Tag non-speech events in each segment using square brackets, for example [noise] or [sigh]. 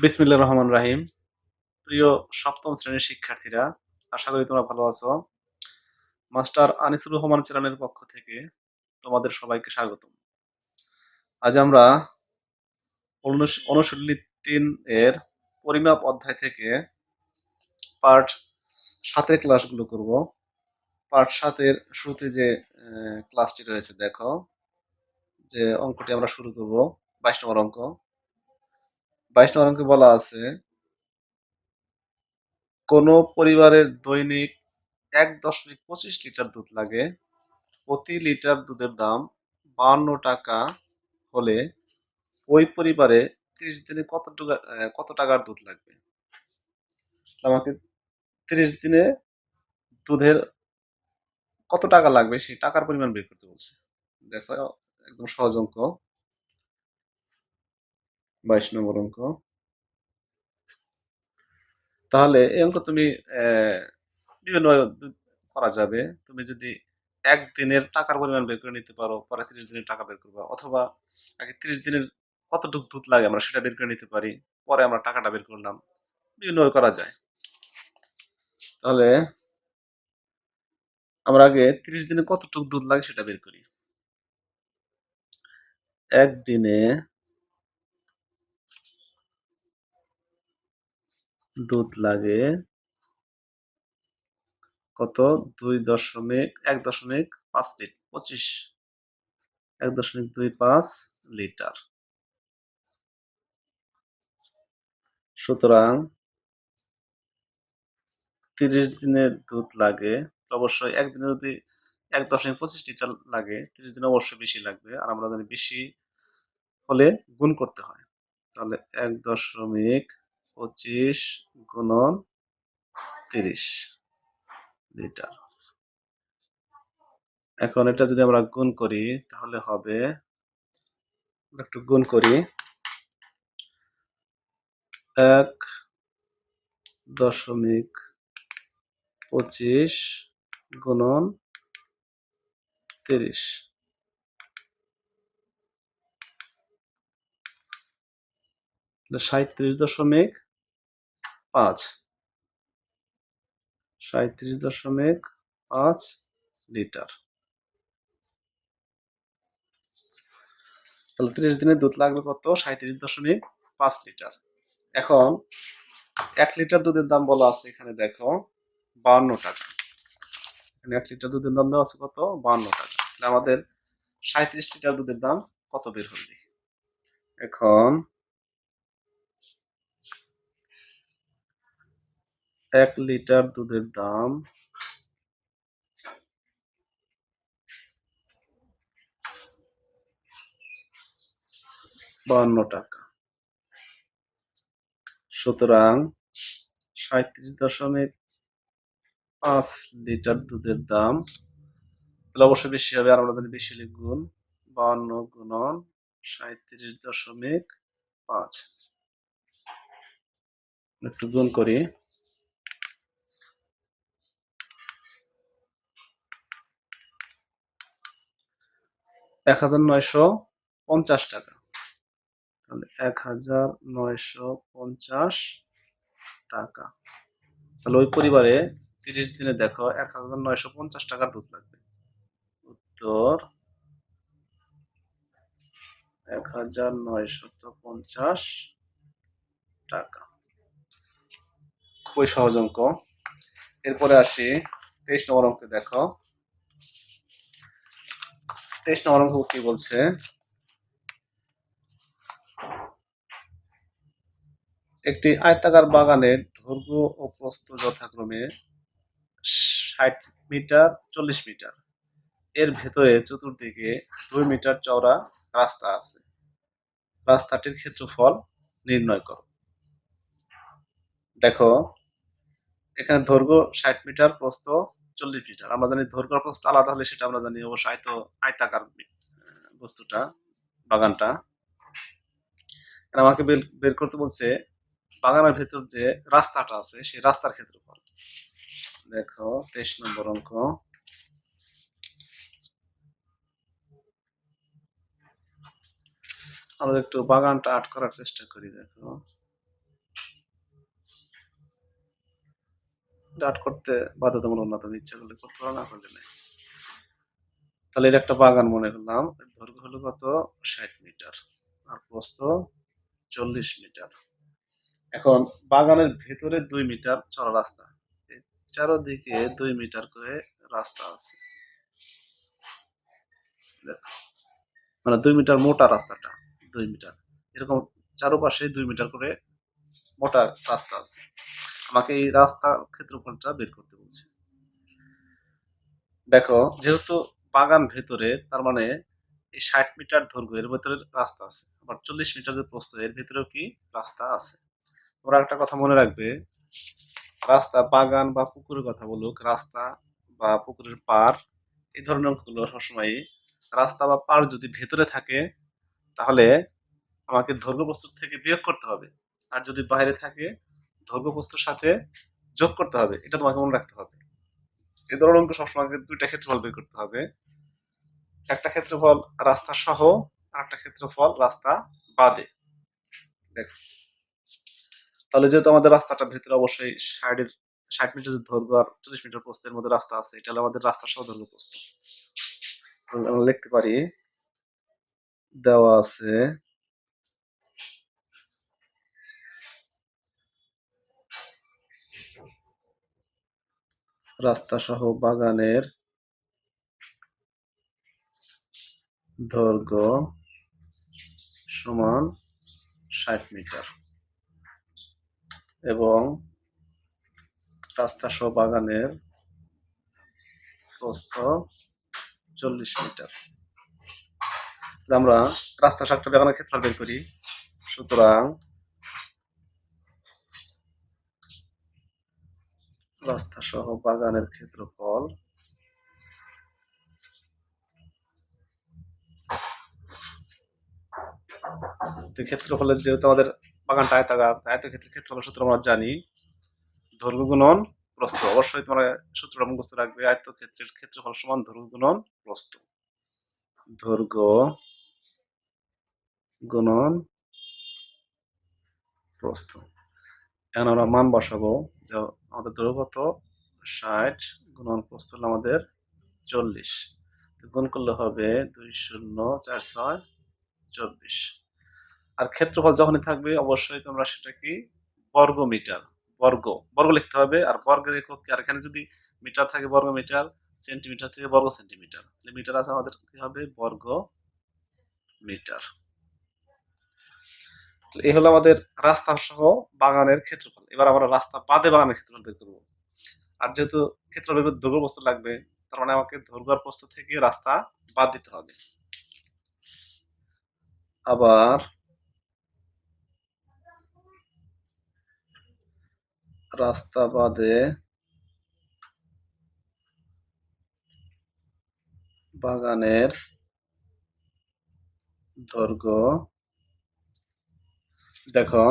বিসমিল্লাহ রহমান রাহিম। প্রিয় সপ্তম শ্রেণির শিক্ষার্থীরা, আশা করি তোমরা ভালো আছো। মাস্টার আনিসুর রহমান চ্যানেলের পক্ষ থেকে তোমাদের সবাইকে স্বাগত আজ আমরা অনুশ- অনুশীলনী তিন এর পরিমাপ অধ্যায় থেকে পার্ট সাতের ক্লাসগুলো করব। পার্ট সাতের শুরুতে যে ক্লাসটি রয়েছে, দেখো। যে অঙ্কটি আমরা শুরু করব বাইশ নম্বর অঙ্ক। বাইশ নম্বর অঙ্কে বলা আছে, কোনো পরিবারের দৈনিক এক দশমিক পঁচিশ লিটার দুধ লাগে, প্রতি লিটার দুধের দাম বাহান্ন টাকা হলে ওই পরিবারে ত্রিশ দিনে কত কত টাকার দুধ লাগবে? আমাকে ত্রিশ দিনে দুধের কত টাকা লাগবে সেই টাকার পরিমাণ বের করতে বলছে। দেখো, একদম সহজ অঙ্ক। বাইশ নম্বর অঙ্ক। তাহলে এই অঙ্ক তুমি বিভিন্ন করা যাবে। তুমি যদি একদিনের টাকার পরিমাণ বের করে নিতে পারো, পরে ত্রিশ দিনের টাকা বের করবা, অথবা আগে ত্রিশ দিনের কতটুকু দুধ লাগে আমরা সেটা বের করে নিতে পারি, পরে আমরা টাকাটা বের করলাম বিভিন্নভাবে করা যায়। তাহলে আমরা আগে ত্রিশ দিনে কতটুকু দুধ লাগে সেটা বের করি। একদিনে দুধ লাগে। কত? দুই দশমিক, এক দশমিক পাঁচ লিটার পঁচিশ। এক দশমিক দুই পাঁচ লিটার। সুতরাং তিরিশ দিনের দুধ লাগে, অবশ্যই একদিনে যদি এক দশমিক পঁচিশ লিটার লাগে, তিরিশ দিনে অবশ্যই বেশি লাগবে। আর আমরা জানি বেশি হলে গুণ করতে হয়। তাহলে এক দশমিক পঁচিশ গুণন তিরিশ লিটার। এখন এটা যদি আমরা গুণ করি, তাহলে হবে একটু গুণ করি, এক দশমিক পঁচিশ গুণন তিরিশ। সাঁত্রিশ দশমিক পাঁচ। সাঁত্রিশ দশমিক পাঁচ লিটার। তাহলে ত্রিশ দিনে দুধ লাগবে কত? সাঁত্রিশ দশমিক পাঁচ লিটার। এখন এক লিটার দুধের দাম বলা আছে এখানে দেখো, বাহান্ন টাকা। এখানে এক লিটার দুধের দাম দেওয়া আছে কত? বাহান্ন টাকা। তাহলে আমাদের সাঁত্রিশ লিটার দুধের দাম কত বের হবে এখন এক লিটার দুধের দাম। বাহান্ন টাকা। সুতরাং সাঁত্রিশ দশমিক পাঁচ লিটার দুধের দাম। তাহলে অবশ্যই বেশি হবে, আর আমরা জানি বেশি গুণ বাহান্ন গুণন সাঁত্রিশ দশমিক পাঁচ। একটু গুণ করি। এক হাজার নয়শো পঞ্চাশ টাকা। তাহলে এক হাজার নয়শো পঞ্চাশ টাকা। তাহলে ওই পরিবারে তিরিশ দিনে দেখো এক হাজার নয়শো পঞ্চাশ টাকার দুধ লাগবে। উত্তর এক হাজার নয়শত পঞ্চাশ টাকা। খুবই সহজ অঙ্ক। এরপরে আসি তেইশ নম্বর অঙ্কে দেখো। তেইশ নম্বর কি বলছে? একটি আয়তাকার বাগানের ও যথাক্রমে ষাট মিটার, চল্লিশ মিটার। এর ভেতরে চতুর্দিকে দুই মিটার চওড়া রাস্তা আছে। রাস্তাটির ক্ষেত্রফল নির্ণয় করো। দেখো এখানে দৈর্ঘ্য ষাট মিটার প্রস্থ চল্লিশ মিটার। আমরা জানি দৈর্ঘ্য প্রস্থ আলাদা হলে সেটা আমরা জানি অবশ্য আয়ত, আয়তাকার বস্তুটা, বাগানটা। আমাকে বের বের করতে বলছে, বাগানের ভেতর যে রাস্তাটা আছে, সেই রাস্তার ক্ষেত্রফল দেখো, তেইশ নম্বর অঙ্ক। আমরা একটু বাগানটা আট করার চেষ্টা করি, দেখো। ডাট করতে বাধ্যতামূলক না তুমি ইচ্ছা করলে করতে পারো, না করলে নেই। তাহলে এটা একটা বাগান মনে করলাম। দৈর্ঘ্য হলো কত? ষাট মিটার। আর প্রস্থ চল্লিশ মিটার। এখন বাগানের ভেতরে দুই মিটার চড়া রাস্তা। চারোদিকে দুই মিটার করে রাস্তা আছে। মানে দুই মিটার মোটা রাস্তাটা, দুই মিটার। এরকম চারোপাশে দুই মিটার করে মোটা রাস্তা আছে। আমাকে এই রাস্তার ক্ষেত্রফলটা বের করতে বলছে। দেখো, যেহেতু বাগান ভেতরে, তার মানে এই ষাট মিটার দৈর্ঘ্য, এর ভেতরে রাস্তা আছে। আবার চল্লিশ মিটার যে প্রস্থ, এর ভেতরেও কি রাস্তা আছে? তোমরা একটা কথা মনে রাখবে, রাস্তা বাগান বা পুকুরের কথা বলুক, রাস্তা বা পুকুরের পার, এই ধরনের অঙ্কগুলো সবসময় রাস্তা বা পার যদি ভেতরে থাকে, তাহলে আমাকে দৈর্ঘ্য প্রস্তুর থেকে বিয়োগ করতে হবে। আর যদি বাইরে থাকে প্রস্তুর সাথে যোগ করতে হবে, এটা তোমাকে মনে রাখতে হবে। এই ধরনের অঙ্ক সবসময় দুইটা ক্ষেত্রফল বের করতে হবে। একটা ক্ষেত্রফল রাস্তা সহ, আর একটা ক্ষেত্রফল রাস্তা বাদে। দেখো। তাহলে যেহেতু আমাদের রাস্তাটা ভেতরে অবশ্যই ষাটের, ষাট মিটার দৈর্ঘ্য আর চল্লিশ মিটার প্রস্তের মধ্যে রাস্তা আছে, এটা হলো আমাদের রাস্তা সহ দৈর্ঘ্য প্রস্ত আমরা লিখতে পারি, দেওয়া আছে রাস্তা সহ বাগানের দৈর্ঘ্য সমান ষাট মিটার এবং রাস্তা সহ বাগানের প্রস্থ চল্লিশ মিটার। আমরা রাস্তা একটা বাগানের ক্ষেত্রফল বের করি। সুতরাং রাস্তা সহ বাগানের ক্ষেত্রফল। ক্ষেত্রফলের যেহেতু আমাদের বাগানটা আয়তাকার আয়তক্ষেত্রের ক্ষেত্রফল সূত্র আমরা জানি। ধর্ম গুণন প্রস্থ। অবশ্যই তোমরা সূত্রটা মুখস্থ রাখবে, আয়তক্ষেত্রের ক্ষেত্রফল সমান দৈর্ঘ্য গুণন প্রস্থ। দৈর্ঘ্য গুণন প্রস্থ। এখন আমরা মান বসাবো, যে আমাদের দৈর্ঘ্য কত ষাট গুণন প্রস্থ হলো আমাদের চল্লিশ। তো গুণ করলে হবে দুই শূন্য চার ছয় চব্বিশ। আর ক্ষেত্রফল যখনই থাকবে, অবশ্যই তোমরা সেটা কি? বর্গ মিটার বর্গ। বর্গ লিখতে হবে, আর বর্গের একক? আর এখানে যদি মিটার থাকে বর্গ মিটার সেন্টিমিটার থেকে বর্গ সেন্টিমিটার। মিটার আছে আমাদের কি হবে? বর্গ মিটার এই হলো আমাদের রাস্তা সহ বাগানের ক্ষেত্রফল। এবার আমরা রাস্তা বাদে বাগানের ক্ষেত্রফল বের করব। আর যেহেতু ক্ষেত্রফল বের করতে লাগবে, তার মানে আমাকে দৈর্ঘ্য আর থেকে রাস্তা বাদ দিতে হবে। আবার রাস্তা বাদে বাগানের দৈর্ঘ্য দেখো,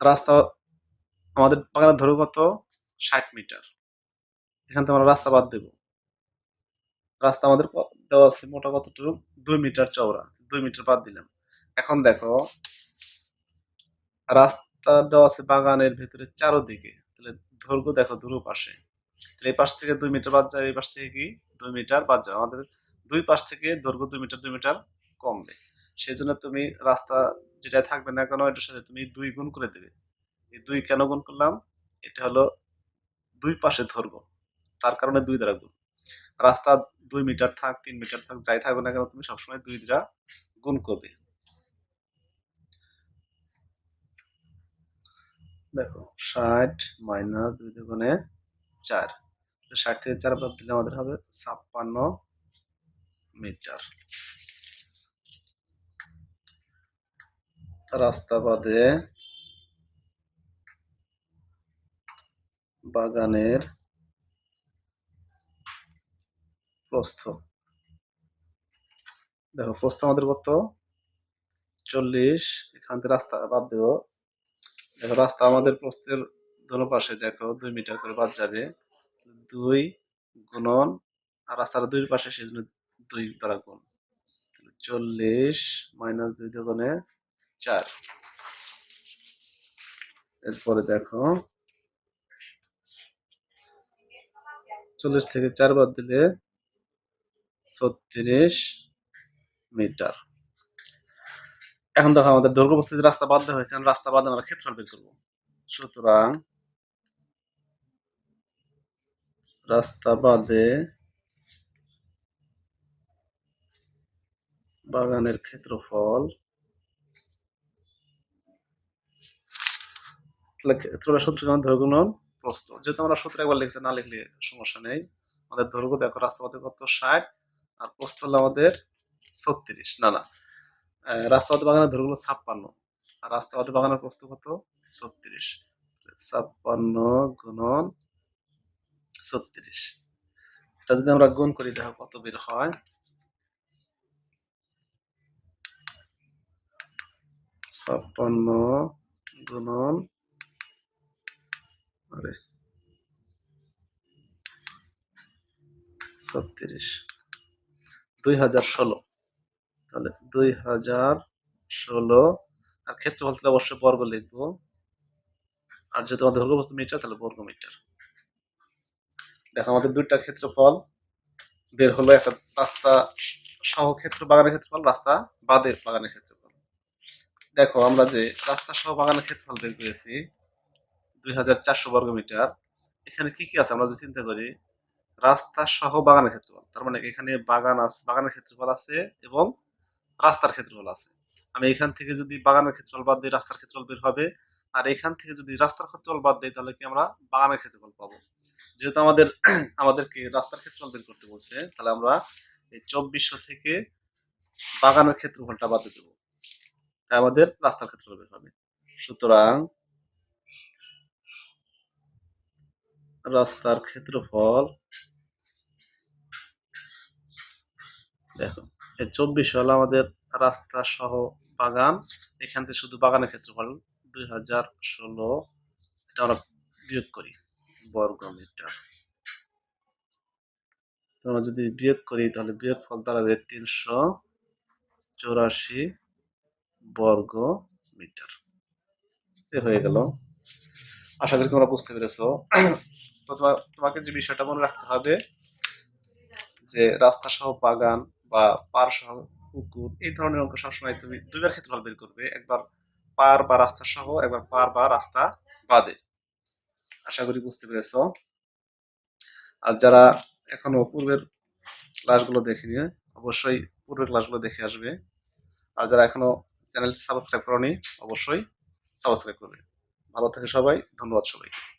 রাস্তা আমাদের বাগানের দৈর্ঘ্য কত? ষাট মিটার। এখান থেকে আমরা রাস্তা বাদ দেব। রাস্তা আমাদের দেওয়া আছে মোটা কতটুকু? দুই মিটার চওড়া। দুই মিটার বাদ দিলাম। এখন দেখো, রাস্তা দেওয়া আছে বাগানের ভেতরে চারোদিকে। তাহলে দৈর্ঘ্য দেখো দুটো পাশে। তাহলে এই পাশ থেকে দুই মিটার বাদ যায়, এই পাশ থেকে কি? দুই মিটার বাদ যায়। আমাদের দুই পাশ থেকে দৈর্ঘ্য দুই মিটার দুই মিটার কমবে। সেই জন্য তুমি রাস্তা যেটা থাকবে না কেন, এটার সাথে তুমি দুই গুণ করে দেবে। এই দুই কেন গুণ করলাম? এটা হলো দুই পাশে দৈর্ঘ্য তার কারণে দুই দ্বারা গুণ। রাস্তা দুই মিটার থাক, তিন মিটার থাক, যাই থাকবে না কেন, তুমি সবসময় দুই দ্বারা গুণ করবে। দেখো, ষাট মাইনাস দুই দুগুণে চার। ষাট থেকে চার বাদ দিলে আমাদের হবে ছাপ্পান্ন মিটার। রাস্তা বাদে বাগানের প্রস্থ। দেখো, প্রস্থ আমাদের কত? চল্লিশ। এখান থেকে রাস্তা বাদ দেবো। দেখো, রাস্তা আমাদের প্রস্থের দোনো পাশে দেখো, দুই মিটার করে বাদ যাবে। দুই গুণন, আর রাস্তার দুই পাশে সেই জন্য দুই দ্বারা গুণ। চল্লিশ মাইনাস দুই দুগুণে চার। এরপরে দেখো, চল্লিশ থেকে চার বাদ দিলে ছত্রিশ মিটার। এখন দেখো আমাদের দৈর্ঘ্য বস্তুতে রাস্তা দেওয়া হয়েছে রাস্তা বাদ আমরা ক্ষেত্রফল বের করব। সুতরাং রাস্তা বাদে বাগানের ক্ষেত্রফল তাহলে ক্ষেত্রফলের সূত্র কেমন দৈর্ঘ্য গুণন প্রস্থ যেহেতু আমরা সূত্র একবার লিখছি না লিখলে সমস্যা নেই। আমাদের দৈর্ঘ্য দেখো রাস্তা পথে কত? ষাট। আর প্রস্থ হলো আমাদের ছত্রিশ। না না। আহ, রাস্তা পথে বাগানের দৈর্ঘ্য হলো ছাপ্পান্ন। আর রাস্তা পথে বাগানের প্রস্থ কত? ছত্রিশ। ছাপ্পান্ন গুণন ছত্রিশ। এটা যদি আমরা গুণ করি দেখো কত বের হয়? ছাপ্পান্ন গুণন আরে ছত্রিশ। দুই হাজার ষোলো। তাহলে দুই হাজার ষোলো। আর ক্ষেত্রফল তাহলে অবশ্যই বর্গ লিখব। আর যেহেতু আমাদের দৈর্ঘ্য বস্তু মিটার তাহলে বর্গ মিটার দেখো, আমাদের দুইটা ক্ষেত্রফল বের হলো। একটা রাস্তা সহ ক্ষেত্র বাগানের ক্ষেত্রফল, রাস্তা বাদে বাগানের ক্ষেত্রফল। দেখো, আমরা যে রাস্তা সহ বাগানের ক্ষেত্রফল বের করেছি দুই হাজার চারশো বর্গ মিটার। এখানে কি কি আছে আমরা যদি চিন্তা করি? রাস্তা সহ বাগানের ক্ষেত্রফল। তার মানে এখানে বাগান আছে বাগানের ক্ষেত্রফল আছে এবং রাস্তার ক্ষেত্রফল আছে। আমি এখান থেকে যদি বাগানের ক্ষেত্রফল বাদ দিই, রাস্তার ক্ষেত্রফল বের হবে। আর এখান থেকে যদি রাস্তার ক্ষেত্রফল বাদ দিই, তাহলে কি আমরা বাগানের ক্ষেত্রফল পাবো? যেহেতু আমাদের, [clears throat] আমাদেরকে রাস্তার ক্ষেত্রফল বের করতে বলছে, তাহলে আমরা এই চব্বিশশো থেকে বাগানের ক্ষেত্রফলটা বাদ দেবো। তাই আমাদের রাস্তার ক্ষেত্রফল বের হবে। সুতরাং রাস্তার ক্ষেত্রফল, দেখো, এই চব্বিশ হলো আমাদের রাস্তা সহ বাগান। এখান থেকে শুধু বাগানের ক্ষেত্রফল দুই হাজার ষোলো। এটা আমরা বিয়োগ করি বর্গ মিটার তো আমরা যদি বিয়োগ করি, তাহলে বিয়োগ ফল দাঁড়াবে তিনশো চৌরাশি বর্গ মিটার হয়ে গেল। আশা করি তোমরা বুঝতে পেরেছ। তোমাকে যে বিষয়টা মনে রাখতে হবে, যে রাস্তা সহ বাগান বা পার সহ পুকুর, এই ধরনের অঙ্ক সবসময় তুমি দুইবার ক্ষেত্রফল বের করবে। একবার পার বা রাস্তা সহ একবার পার বা রাস্তা বাদে। আশা করি বুঝতে পেরেছ। আর যারা এখনও পূর্বের ক্লাসগুলো দেখেনি, অবশ্যই পূর্বের ক্লাসগুলো দেখে আসবে। আর যারা এখনও চ্যানেল সাবস্ক্রাইব করনি, অবশ্যই সাবস্ক্রাইব করবে। ভালো থাকে সবাই, ধন্যবাদ সবাইকে।